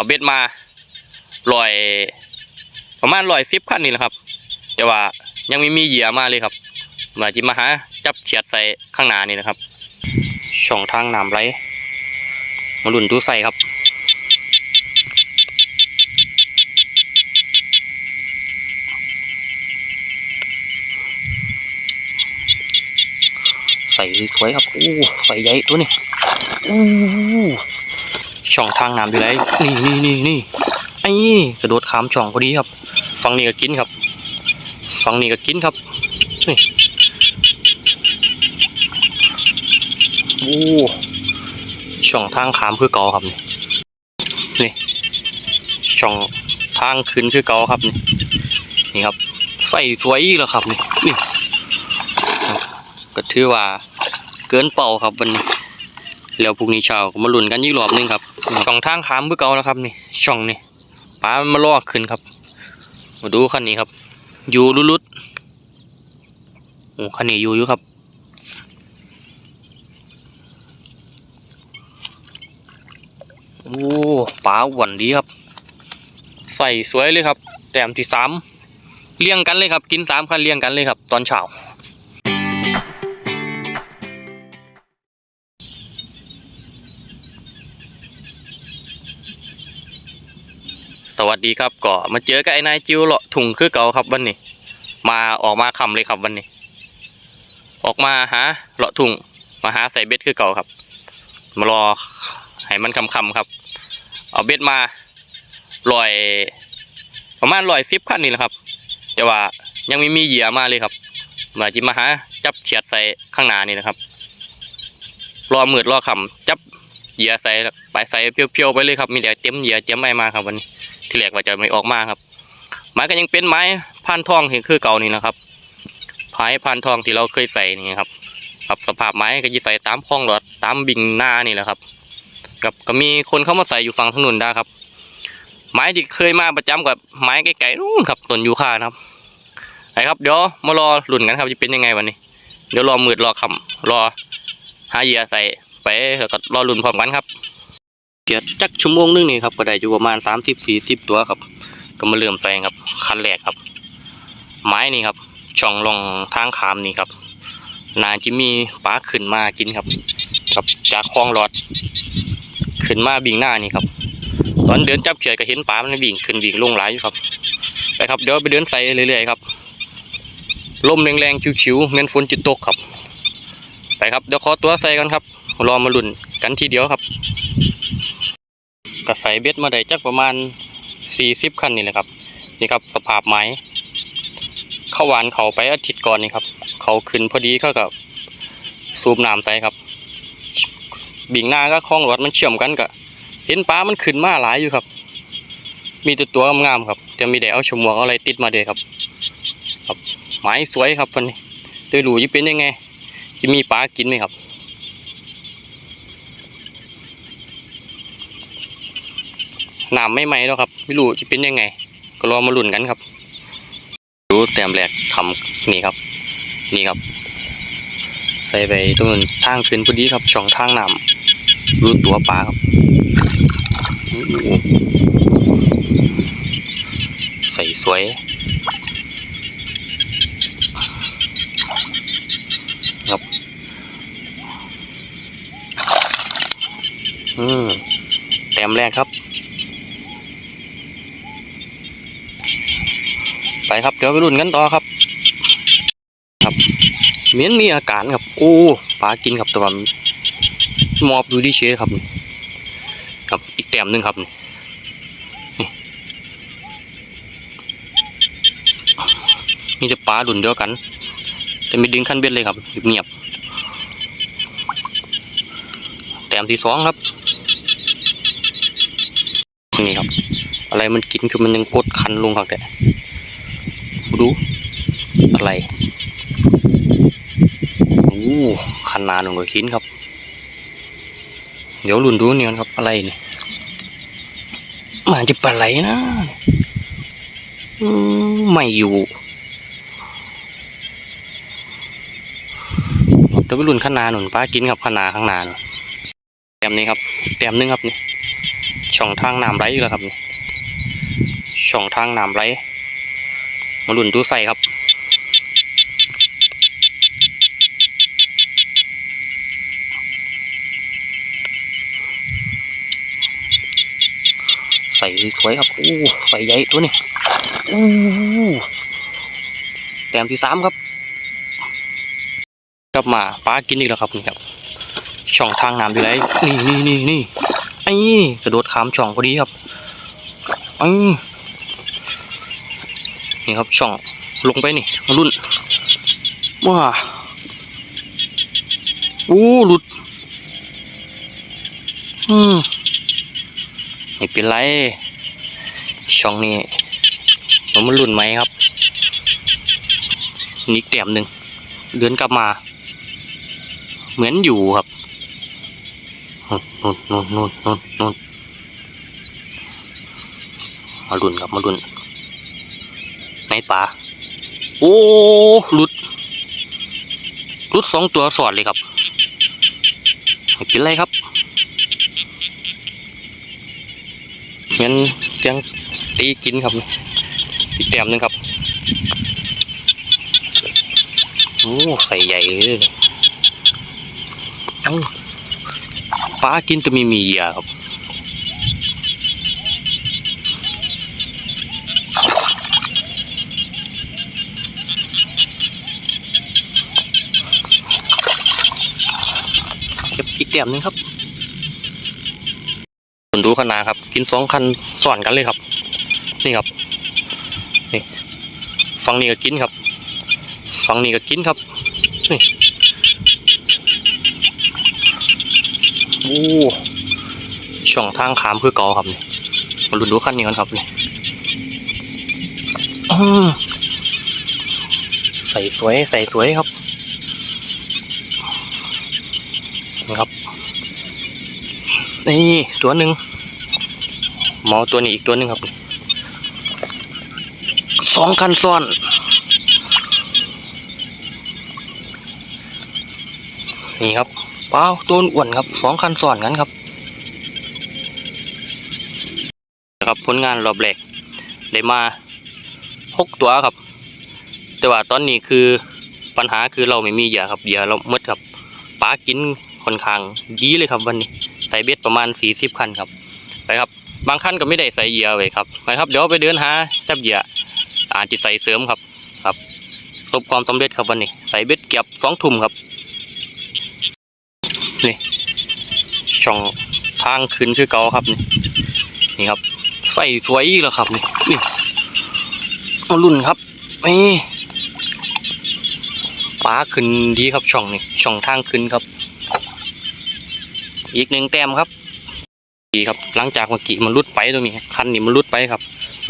เอาเบ็ดมาลอยประมาณลอยสิบขั้นนี่แหละครับ แต่ว่ายังไม่มีเหยื่อมาเลยครับมาจิมาหาจับเขียดใส่ข้างหน้านี่นะครับ ช่องทางน้ำไหลมาลุ่นตู้ใส่ครับใส่สวยครับ อู้ใส่ใหญ่ตัวนี้อู้ ช่องทางน้ำอยู่ไหนนี่นี่นี่นี่ไอ้กระโดดข้ามช่องพอดีครับฝั่งนี้ก็กินครับฝั่งนี้ก็กินครับนี่โอ้ช่องทางขามคือเก่าครับนี่นี่ช่องทางขึ้นคือเก่าครับนี่นี่ครับใส่สวยแล้วครับนี่นี่ก็ถือว่าเกินเป่าครับวันนี้แล้วพรุ่งนี้เช้าก็มาลุ้นกันอีกรอบหนึงครับ ช่องทางขามคือเก่าแล้วครับนี่ช่องนี่ปลามาลอกขึ้นครับ มาดูคันนี้ครับ อยู่ลุดๆโอ้คันนี้อยู่อยู่ครับโอ้ปลาหวันดีครับ ใส่สวยเลยครับ แต้มที่สามเลี้ยงกันเลยครับ กินสามคันเลี้ยงกันเลยครับ ตอนเช้า สวัสดีครับก็มาเจอกับไอ้นายจิวเลาะถุงคือเก่าครับวันนี้ มาออกมาคำเลยครับวันนี้ ออกมาหาเลาะถุงมาหาใส่เบ็ดคือเก่าครับ มารอให้มันคำคำครับ เอาเบ็ดมาลอย ประมาณลอยสิบขั้นนี่แหละครับ แต่ว่ายังไม่มีเหยื่อมาเลยครับมาจิมาหาจับเขียดใส่ข้างหน้านี่นะครับ รอมืดรอคำจับเหยื่อใส่ไปใส่เพียวๆไปเลยครับ มีแต่เต็มเหยื่อเต็มไม่มาครับวันนี้ ที่แรกว่าจะไม่ออกมาครับไม้ก็ยังเป็นไม้พันทองเห็นคือเก่านี่นะครับไม้พันทองที่เราเคยใส่นี่ครับครับสภาพไม้ก็จะใส่ตามคลองหลอดตามบิงหน้านี่แหละครับกับก็มีคนเข้ามาใส่อยู่ฝั่งถนนได้ครับ ไม้ที่เคยมาประจำกับไม้ไกลๆนู่นครับต้นยูคานะครับไอ้ครับเดี๋ยวมารอหลุ่นกันครับจะเป็นยังไงวันนี้ เดี๋ยวรอมืดรอคำรอหาเหยื่อใส่ไปแล้วก็รอหลุ่นพร้อมกันครับ เกียจักชั่วโมงนึงนี่ครับก็ได้อยู่ประมาณสามสิบสี่สิบตัวครับ ก็มาเริ่มใส่ครับคันแรกครับ ไม้นี่ครับ ช่องลงทางขามนี่ครับนาจิมีปลาขึ้นมากินครับครับจากคลองหลอด ขึ้นมาบิ่งหน้านี่ครับ ตอนเดินจับเขียดก็เห็นปลามันวิ่งขึ้นวิ่งลงหลายอยู่ครับ ไปครับเดี๋ยวไปเดินใส่เรื่อยๆครับลมแรงๆชิวๆเมือนฝนจิตตกครับ ไปครับเดี๋ยวขอตัวใส่กันครับ รอมาลุ้นกันทีเดียวครับ ก็ใส่เบ็ดมาได้จักประมาณสี่สิบคันนี่แหละครับ นี่ครับสภาพไม้เข้าหวานเขาไปอาทิตย์ก่อนนี่ครับ เขาขึ้นพอดีเขากับสูบน้ำใส่ครับ บิ่งหน้าก็คล้องรถมันเชื่อมกันก็เห็นปลามันขึ้นมาหลายอยู่ครับ มีแต่ตัวงามๆครับแต่มีแต่เอาฉมวกอะไรติดมาเดยครับ ครับไม้สวยครับวันนี้โดยหลูจะเป็นยังไง จะมีปลากินไหมครับ น้ำไม่ไหมแล้วครับ ไม่รู้จะเป็นยังไง ก็รอมาลุ้นกันครับดูแต้มแรกทำนี่ครับ นี่ครับ ใส่ไปตรงนั้นทางขึ้นพอดีครับ ช่องทางน้ำรูตัวปลาครับใส่สวยครับอืมแต้มแรกครับ ไปครับเดี๋ยวไปรุ่นกันต่อครับ ครับเหมียนมีอาการครับ โอ้ปลากินครับแต่ว่าหมอบอยู่ที่เชครับ ครับอีกแต้มหนึ่งครับนี่นี่มีแต่ปลาดุนเดียวกัน แต่ม่ดึงขั้นเบ็ดเลยครับเงียบแต้มที่สองครับนี่ครับ อะไรมันกินคือมันยังกดคันลงครับแต่ ดูอะไรโอ้ขนาดหนึ่งกว่าหินครับ เดี๋ยวลุนดูเนี่ยครับอะไรนี่มันจะปลาไหลนะไม่อยู่เดี๋ยวไปลุนขนาดหนุนป้ากินครับขนาดข้างหนานแต้มนี้ครับแต้มนึงครับนี่ช่องทางน้ำไหลอีกแล้วครับนี่ช่องทางน้ำไหล มาลุ่นตู้ใส่ครับใส่สวยครับโอ้ใส่ใหญ่ตัวนี้โอ้แต้มที่สามครับกลับมาป้ากินอีกแล้วครับนี่ครับ ช่องทางน้ำอยู่ไหนนี่นี่นี่นี่ไอ้กระโดดข้ามช่องพอดีครับไอ้ นี่ครับช่องลงไปนี่มารุ่นว้าโอ้หลุด อืมไม่เป็นไร ช่องนี้ผมมันรุ่นไหมครับนิกเต็มหนึ่งเดือนกลับมา เหมือนอยู่ครับนู่นนู่นนู่นนู่นนู่นมาลุ่นครับมาลุ่น ในป่าโอ้หลุดหลุดสองตัวสอดเลยครับไม่เป็นไรครับเหมือนเสียงตีกินครับอีกแต้มหนึ่งครับโอ้ใส่ใหญ่เลยปลากินจะมีมีเหยื่อครับ แต้มหนึงครับคุณดูขนาดครับ กินสองคันสอนกันเลยครับ นี่ครับนี่ฝั่งนี้ก็กินครับฝั่งนี้ก็กินครับนี่โอ้ช่องทางขามคือเก่าครับนี่มาลุ้นดูขั้นนี้กันครับนี่ใส่สวยใส่สวยครับนี่ครับ นี่ตัวหนึ่งหมอตัวนี้อีกตัวหนึ่งครับสองคันซ้อนนี่ครับเปล่าตัวอ้วนครับสองคันซ้อนกันครับนะครับผลงานรอบแรกได้มาหกตัวครับ แต่ว่าตอนนี้คือปัญหาคือเราไม่มีเหยื่อครับเหยื่อเราหมดครับปลากินค่อนข้างดีเลยครับวันนี้ ใส่เบ็ดประมาณสี่สิบคันครับไปครับ บางคันก็ไม่ได้ใส่เหยื่อไว้ครับไปครับเดี๋ยวไปเดินหาจับเหยื่ออาจจะใส่เสริมครับครับประสบความสำเร็จครับวันนี้ ใส่เบ็ดเก็บสองทุ่มครับนี่ช่องทางขึ้นคือเก่าครับนี่นี่ครับใส่สวยอีกแล้วครับนี่นี่รุ่นครับนี่ปลาขึ้นดีครับช่องนี่ช่องทางขึ้นครับ อีกหนึ่งแต้มครับดีครับ หลังจากเมื่อกี้มันรุดไปตรงนี้คันนี้มันรุดไปครับ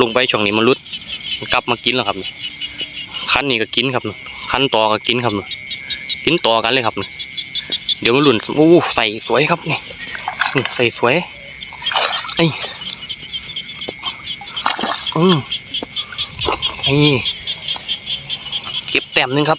ลงไปช่องนี้มันรุดมันกลับมากินแล้วครับคันนี้ก็กินครับนี่คันต่อก็กินครับนี่กินต่อกันเลยครับนี่เดี๋ยวมาหลุนโอ้ใส่สวยครับนี่ใส่สวยนี่อืมนี่เก็บแต้มหนึงครับ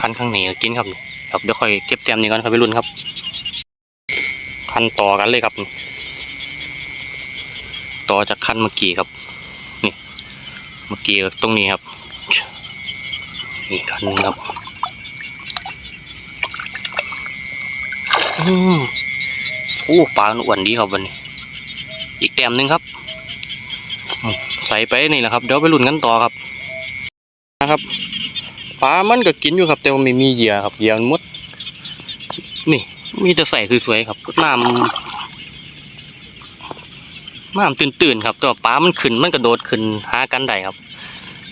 คันข้างในก็กินครับนี่ ครับเดี๋ยวค่อยเก็บแต้มนี้ก่อนครับไปรุ่นครับคันต่อกันเลยครับ ต่อจากคันเมื่อกี้ครับ นี่ เมื่อกี้ตรงนี้ครับนี่คันหนึงครับอืมโอ้ปลาอ้วนดีครับวันนี้ อีกแต้มหนึ่งครับ ใส่ไปนี่แหละครับ เดี๋ยวไปลุ้นกันต่อครับ นะครับปลามันก็กินอยู่ครับ แต่ว่าไม่มีเหยื่อครับเหยื่อมันมด นี่ มีแต่ใส่สวยๆครับน้ำน้ำตื่นๆครับแต่ว่าปลามันขึ้นมันกระโดดขึ้นหากันได้ครับ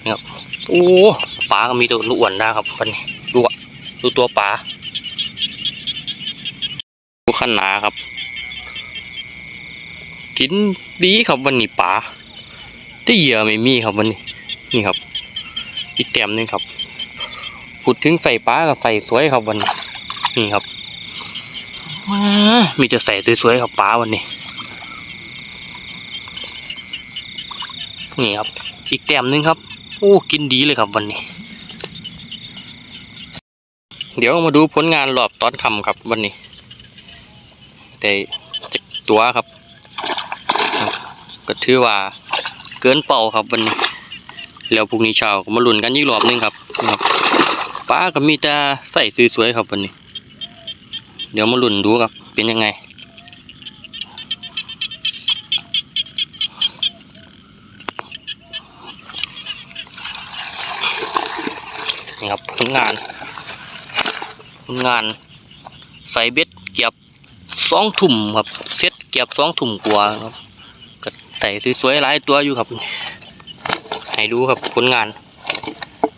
นี่ครับโอ้ปลาก็มีตัวอ้วนนะครับวันดูอะดูตัวปลาดูขนาครับ กินดีครับวันนี้ป๋าแต่เหยื่อไม่มีครับวันนี้ นี่ครับ อีกแต้มหนึงครับพูดถึงใส่ปลากับใส่สวยครับวันนี้นี่ครับ มีแต่ใส่สวยๆครับปลาวันนี้ นี่ครับ อีกแต้มหนึงครับ โอ้กินดีเลยครับวันนี้ เดี๋ยวมาดูผลงานรอบตอนคำครับวันนี้ แต่จะตัวครับ ก็ถือว่าเกินเป่าครับวันนี้ แล้วพรุ่งนี้เช้าก็มาลุ้นกันอีกรอบหนึงครับนะครับป้าก็มีแต่ใส่สวยๆครับวันนี้ เดี๋ยวมาลุ้นดูครับ เป็นยังไง นี่ครับผลงานผลงาน ใส่เบ็ดเกียบสองถุ่มครับเซ็ตเกียบสองถุ่มกว่าครับก็ใส่สวยๆหลายตัวอยู่ครับ ให้ดูครับผลงาน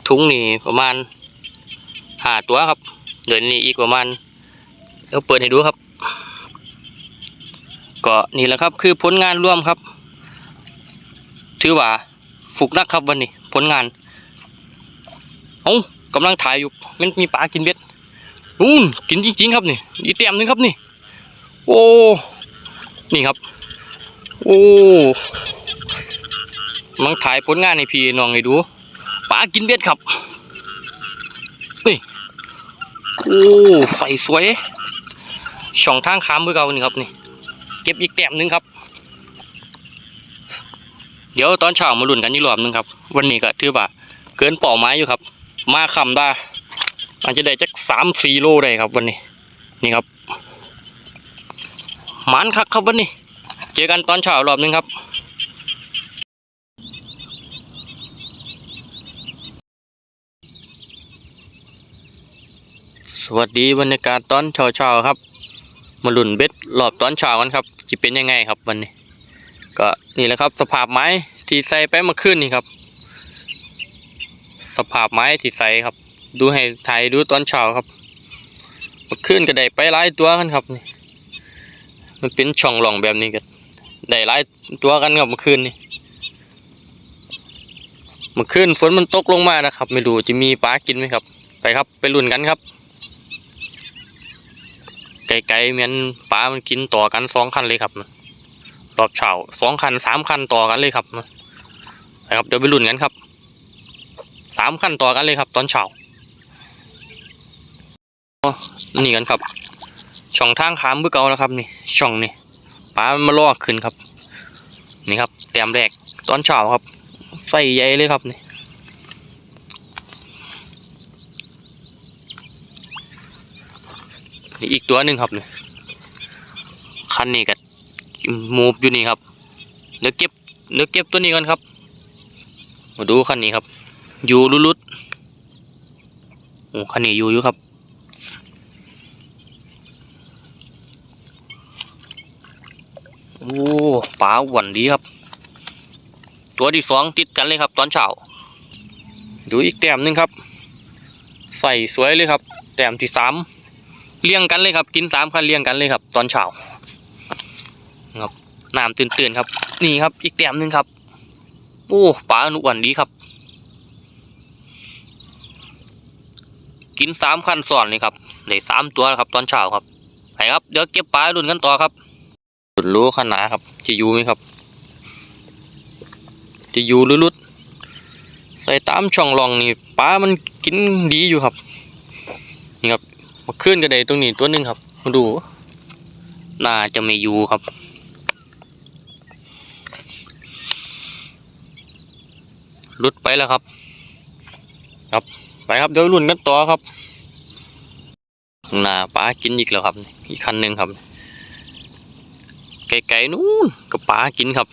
ถุงนี่ประมาณห้าตัวครับ เดี๋ยวนี้อีกประมาณ เดี๋ยวเปิดให้ดูครับ ก็นี่แหละครับคือผลงานร่วมครับ ถือว่าฟุกนักครับวันนี้ผลงานเอ้ากำลังถ่ายอยู่มันมีปลากินเบ็ดนู่นกินจริง ๆ ครับนี่อีเต็มนึงครับนี่ โอ้นี่ครับ โอ้กำลังถ่ายผลงานให้พี่น้องให้ดูปลากินเบ็ดครับนี่โอ้ไฟสวย ช่องทางขามเพื่อเก่านี่ครับนี่ เก็บอีกแต้มหนึงครับ เดี๋ยวตอนเช้ามาลุ้นกันอีกรอบหนึงครับ วันนี้ก็ถือว่าเกินเป่าไม้อยู่ครับ มาคำได้อาจจะได้จักสามสี่โลได้ครับวันนี้ นี่ครับหมันคักครับวันนี้ เจอกันตอนเช้ารอบหนึงครับสวัสดีบรรยากาศตอนเช้าๆครับ มาลุ่นเบ็ดรอบตอนเช้ากันครับจะเป็นยังไงครับวันนี้ ก็นี่แหละครับ สภาพไม้ที่ใส่ไปมื่อคืนนี่ครับ สภาพไม้ที่ใส่ครับ ดูให้ถ่ายดูตอนเช้าครับมื่อคืนก็ได้ไปหลายตัวกันครับนี่มันเป็นช่องหล่องแบบนี้ก็ได้หลายตัวกันครับมื่อคืนนี่มื่อคืนฝนมันตกลงมานะครับ ไม่รู้จะมีปลากินไหมครับ ไปครับไปลุ้นกันครับ ไกลๆเหมือนปลามันกินต่อกันสองคันเลยครับรอบเช้าสองคันสามคันต่อกันเลยครับไปครับเดี๋ยวไปลุ้นกันครับสามขั้นต่อกันเลยครับ ตอนเช้านี่กันครับ ช่องทางขามเพื่อเก่าแล้วครับนี่ช่องนี่ปลามันมาลอกขึ้นครับ นี่ครับ แต้มแรกตอนเช้าครับ ใส่ใหญ่เลยครับนี่ นี่อีกตัวหนึ่งครับนี่คันนี้กับมูฟอยู่นี่ครับเดี๋ยวเก็บเดี๋ยวเก็บตัวนี้ก่อนครับมาดูคันนี้ครับ อยู่ลุดๆโอ้คันนี้อยู่อยู่ครับโอ้ปลาหวันดีครับ ตัวที่สองติดกันเลยครับ ตอนเช้าดูอีกแต้มหนึ่งครับ ใส่สวยเลยครับ แต้มที่สาม เลี้ยงกันเลยครับ กินสามคันเลี้ยงกันเลยครับ ตอนเช้าครับน้ำตื่นๆครับ นี่ครับ อีกแต้มหนึ่งครับโอ้ปลาหนุหวันดีครับ กินสามขั้นสอนเลยครับได้สามตัวครับ ตอนเช้าครับไปครับเดี๋ยวเก็บปลาลุ้นกันต่อครับลุ้นรู้ขนาดครับ จะอยู่ไหมครับ จะอยู่หรือลุดใส่ตามช่องรองนี่ปลามันกินดีอยู่ครับนี่ครับ มาขึ้นกระไดตรงนี้ตัวหนึ่งครับมาดู น่าจะไม่อยู่ครับลุดไปแล้วครับ ครับ ไปครับเดี๋ยวรุ่นกันต่อครับหน้าปลากินอีกแล้วครับ อีกคันหนึ่งครับ ไกลๆนู้นกับปลากินครับ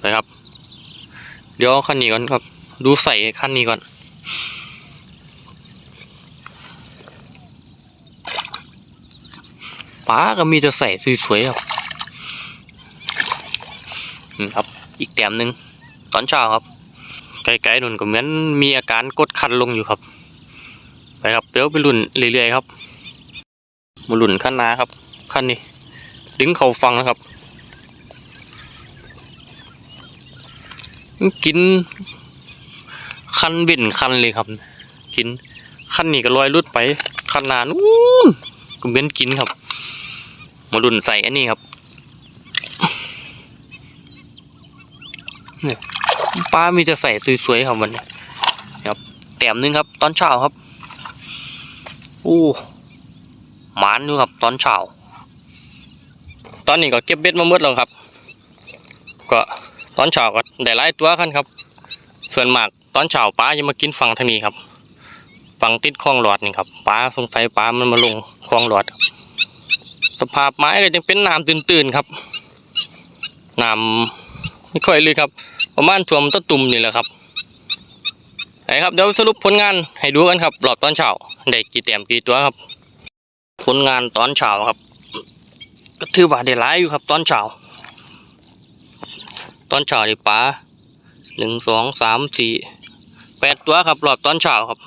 ไปครับ เดี๋ยวคันนี้ก่อนครับ ดูใส่คันนี้ก่อน ปลาก็มีแต่ใส่สวยๆครับนี่ครับอีกแต้มหนึ่งตอนเช้าครับ ไกลๆนุ่นก็เหมือนมีอาการกดคันลงอยู่ครับ ไปครับเดี๋ยวไปลุ่นเรื่อยๆครับมาลุ่นขั้นนาครับขั้นนี้ดึงเขาฟังนะครับ กินคันเบ่นคันเลยครับ กินคันนี้ก็ลอยลุดไปคันหนานู้นก็เหมือนกินครับ มาลุ่นใส่อันนี้ครับเนี่ยปลามีแต่ใส่สวยๆครับวันนี้ครับแต้มหนึงครับ ตอนเช้าครับอู้หมานดูครับตอนเช้าตตอนนี้ก็เก็บเบ็ดมาหมดแล้วครับ ก็ตอนเช้าก็ได้หลายตัวกันครับ ส่วนมากตอนเช้าปลาจะมากินฝั่งทางนี้ครับฝั่งติดคลองหลอดนี่ครับปลาสงสัยปลามันมาลงคลองหลอดครับ สภาพไม้ก็ยังเป็นน้ำตื่นๆครับน้ำไม่ค่อยเลยครับ ประมาณท่วมต้นตุ่มนี่แหละครับไหนครับเดี๋ยวสรุปผลงานให้ดูกันครับรอบตอนเช้าได้กี่แต้มกี่ตัวครับ ผลงานตอนเช้าครับ ก็ถือว่าได้หลายอยู่ครับ ตอนเช้าตอนเช้าได้ปลาหนึ่งสองสามสี่แปดตัวครับรอบตอนเช้าครับ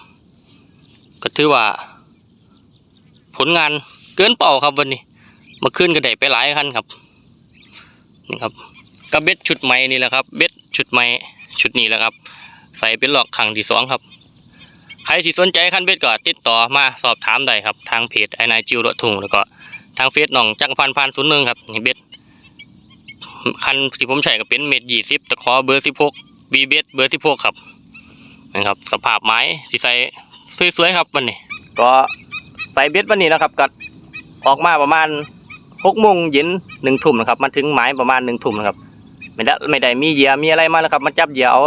ก็ถือว่า ผลงานเกินเป่าครับวันนี้ มาขึ้นก็ได้ไปหลายคันครับนี่ครับก็เบ็ดชุดใหม่นี่แหละครับเบ็ดชุดใหม่ชุดนี้แหละครับ ใส่เป็นหลอกขังที่สองครับใครที่สนใจคันเบ็ดก็ติดต่อมาสอบถามได้ครับ ทางเพจไอนายจิวรถถุงแล้วก็ทางเฟซน้องจักรพันธ์พันศูนย์หนึ่งครับนี่เบ็ดคันที่ผมใช้ก็เป็นเม็ดยี่สิบตะขอเบอร์สิบหกวีเบ็ดเบอร์สิบหกครับนะครับสภาพไม้ที่ใส่สวยๆครับวันนี้ ก็ใส่เบ็ดวันนี้นะครับก็ออกมาประมาณ หกโมงเย็นหนึ่งทุ่มนะครับมาถึงหมายประมาณหนึ่งทุ่มนะครับ ไม่ได้ไม่ได้มีเหยื่อมีอะไรมาแล้วครับมาจับเหยื่อเอา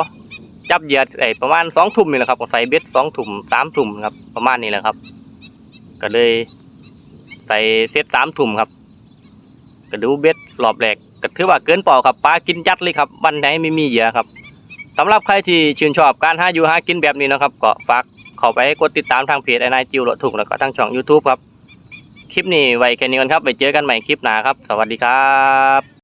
จับเหยื่อไอประมาณสองทุ่มนี่แหละครับใส่เบ็ดสองทุ่มสามทุ่มครับ ประมาณนี้แหละครับ ก็เลยใส่เซตสามทุ่มครับก็ดูเบ็ดรอบแรกก็ถือว่าเกินเปล่าครับปลากินจัดเลยครับวันไหนไม่มีเหยื่อครับสำหรับใครที่ชื่นชอบการหาอยู่หากินแบบนี้นะครับก็ฝากเข้าไปกดติดตามทางเพจไอ้นายจิวรถถูกแล้วก็ทางช่อง YouTube ครับ คลิปนี้ไว้แค่นี้ก่อนครับ ไปเจอกันใหม่คลิปหน้าครับ สวัสดีครับ